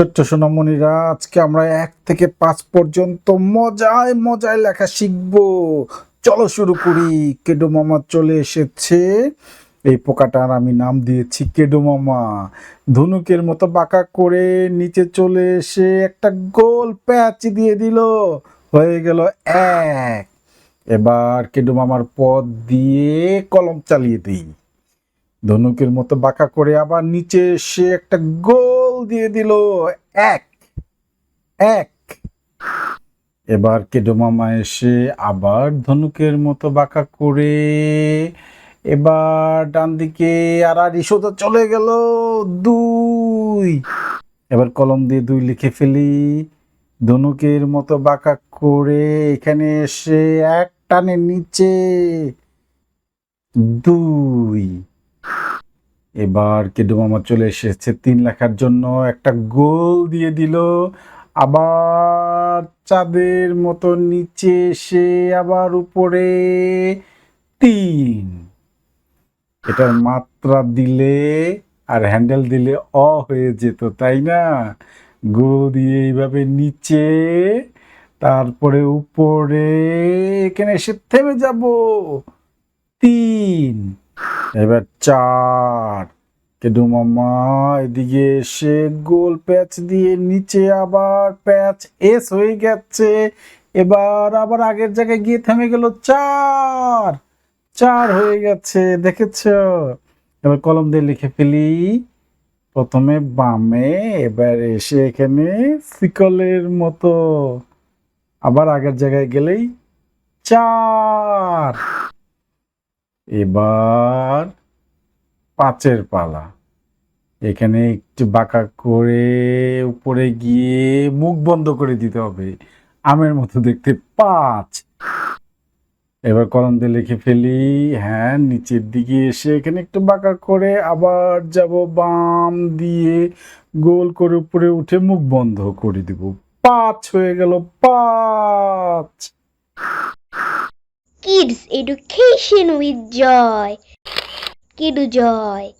ছোট্ট সোনামণিরা আজকে আমরা এক থেকে পাঁচ পর্যন্ত মজায় মজায় লেখা শিখব। চলো শুরু করি। কেডো মামা চলে এসেছে। এই পোকাটার আমি নাম দিয়েছি কেডো মামা। ধনুকের মতো বাঁকা করে নিচে চলে এসে একটা গোল প্যাচ দিয়ে দিল। হয়ে গেল এক। এবার কেডো মামার পথ দিয়ে কলম চালিয়ে দিই। ধনুকের মতো বাঁকা করে আবার নিচে এসে একটা গোল দিয়ে দিল। এক। এক। এবার কেডো মামা এসে আবার ধনুকের মতো বাঁকা করে এবার ডান দিকে আর আর ইসোদা চলে গেল। দুই। এবার কলম দিয়ে দুই লিখে ফেলি। ধনুকের মতো বাঁকা করে এখানে এসে এক টানে নিচে। দুই। এবার কেডু মামা চলে এসেছে তিন লেখার জন্য। একটা গোল দিয়ে দিল। আবার চাঁদের মতো নিচে এসে আবার উপরে তিন। এটার মাত্রা দিলে আর হ্যান্ডেল দিলে অ হয়ে যেত, তাই না? গোল দিয়ে এইভাবে নিচে, তারপরে উপরে, এখানে এসে থেমে যাব। তিন। এবার চার। কেডু মামা, এদিকে এসে গোল প্যাচ দিয়ে নিচে আবার প্যাচ এস হয়ে গেছে। এবার আবার আগের জায়গায় গিয়ে থেমে গেল চার। চার হয়ে গেছে, দেখেছ? এবার কলম দিয়ে লিখে ফেলি। প্রথমে বামে, এবার এসে এখানে শিকলের মতো। আবার আগের জায়গায় গেলেই চার। এবার পাঁচের পালা। এখানে একটু বাঁকা করে উপরে গিয়ে মুখ বন্ধ করে দিতে হবে। আমের মতো দেখতে পাঁচ। এবার কলম দিয়ে লিখে ফেলি। হ্যাঁ নিচের দিকে এসে এখানে একটু বাঁকা করে আবার যাব বাম দিয়ে গোল করে উপরে উঠে মুখ বন্ধ করে দিব। পাঁচ হয়ে গেল, পাঁচ। Kids Education with Joy. Kidu Joy.